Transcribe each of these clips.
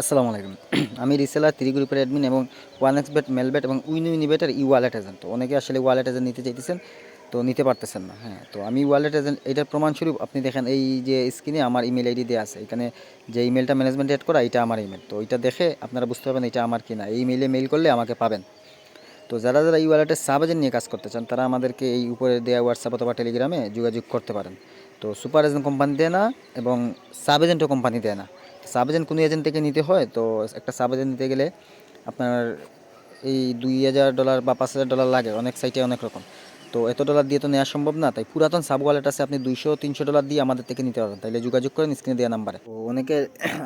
আসসালামু আলাইকুম। আমি রিসেলার থ্রি গ্রুপের অ্যাডমিন এবং ওয়ান এক্স বেট মেলবেট এবং উইন উইনিবেটের ই ওয়ালেট এজেন্ট তো অনেকে আসলে ওয়ালেট এজেন্ট নিতে চাইতেছেন, তো নিতে পারতেছেন না হ্যাঁ। তো আমি ওয়ালেট এজেন্ট এটার প্রমাণস্বরূপ আপনি দেখেন, এই যে স্ক্রিনে আমার ইমেল আইডি দেওয়া আছে। এখানে যে ইমেলটা ম্যানেজমেন্ট এড করা, এটা আমার ইমেল তো এটা দেখে আপনারা বুঝতে পারবেন এটা আমার কিনা। এই ইমেলে মেইল করলে আমাকে পাবেন। তো যারা যারা এই ওয়ালেটের সাব এজেন্ট নিয়ে কাজ করতে চান, তারা আমাদেরকে এই উপরে দেওয়া হোয়াটসঅ্যাপ অথবা টেলিগ্রামে যোগাযোগ করতে পারেন। তো সুপার এজেন্ট কোম্পানি দেয় না এবং সাব এজেন্টও কোম্পানি দেয় না। সাব এজেন্ট কোনো এজেন্ট থেকে নিতে হয়, তো একটা সাব এজেন্ট নিতে গেলে আপনার এই দুই হাজার ডলার বা পাঁচ হাজার ডলার লাগে, অনেক সাইটে অনেক রকম। তো এত ডলার দিয়ে তো নেওয়া সম্ভব না, তাই পুরাতন সাব ওয়ালেট আছে, আপনি দুইশো, তিনশো ডলার দিয়ে আমাদের থেকে নিতে পারবেন। তাইলে যোগাযোগ করেন স্ক্রিনে দেওয়া নাম্বারে তো অনেকে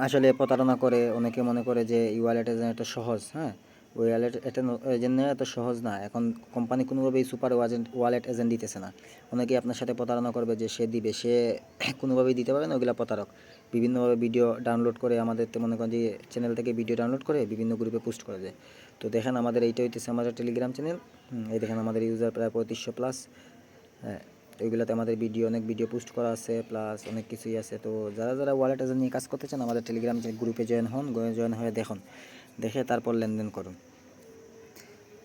আসলে প্রতারণা করে, অনেকে মনে করে যে এই ওয়ালেট এজেন্ট এটা সহজ হ্যাঁ? ওই ওয়ালেট এটা এজেন্ট নেওয়া এত সহজ না। এখন কোম্পানি কোনোভাবেই সুপার ওয়াজেন্ট ওয়ালেট এজেন্ট দিতেছে না। অনেকে আপনার সাথে প্রতারণা করবে যে সে দিবে, সে কোনোভাবেই দিতে পারে না ওগুলা প্রতারক। বিভিন্নভাবে ভিডিও ডাউনলোড করে আমাদের তো মনে করেন যে চ্যানেল থেকে ভিডিও ডাউনলোড করে বিভিন্ন গ্রুপে পোস্ট করে দেয়। তো দেখেন আমাদের এইটা হইতেছে আমাদের টেলিগ্রাম চ্যানেল এই দেখেন আমাদের ইউজার প্রায় পঁয়ত্রিশশো প্লাস হ্যাঁ ওইগুলোতে আমাদের ভিডিও অনেক ভিডিও পোস্ট করা আছে প্লাস অনেক কিছুই আছে। তো যারা যারা ওয়ালেট এজেন্ট নিয়ে কাজ করতে চান, আমাদের টেলিগ্রাম গ্রুপে জয়েন হন জয়েন হয়ে দেখুন। দেখে তারপর লেনদেন করুন।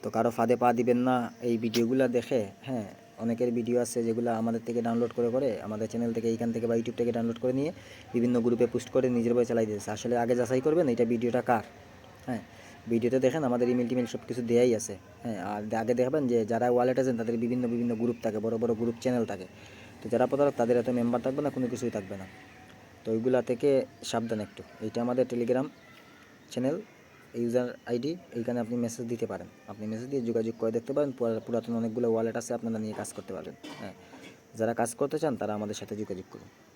তো কারও ফাঁদে পা দিবেন না, এই ভিডিওগুলো দেখে হ্যাঁ অনেকের ভিডিও আছে যেগুলো আমাদের থেকে ডাউনলোড করে করে আমাদের চ্যানেল থেকে, এইখান থেকে বা ইউটিউব থেকে ডাউনলোড করে নিয়ে বিভিন্ন গ্রুপে পোস্ট করে নিজের বই চালাই দিয়েছে। আসলে আগে যাচাই করবেন এটা ভিডিওটা কার হ্যাঁ। ভিডিওতে দেখেন আমাদের ইমেল টিমেল সব কিছু দেয়াই আছে হ্যাঁ। আর আগে দেখবেন যে যারা ওয়ালেট আছেন তাদের বিভিন্ন বিভিন্ন গ্রুপ থাকে, বড় বড় গ্রুপ চ্যানেল থাকে। তো যারা প্রতারক তাদের এত মেম্বার থাকবে না, কোনো কিছুই থাকবে না। তো ওইগুলা থেকে সাবধান একটু। এইটা আমাদের টেলিগ্রাম চ্যানেল ইউজার আইডি, এইখানে আপনি মেসেজ দিতে পারেন। আপনি মেসেজ দিয়ে যোগাযোগ করে দেখতে পারেন, পুরা- পুরাতন অনেকগুলো ওয়ালেট আছে, আপনারা নিয়ে কাজ করতে পারবেন। হ্যাঁ যারা কাজ করতে চান, তারা আমাদের সাথে যোগাযোগ করুন।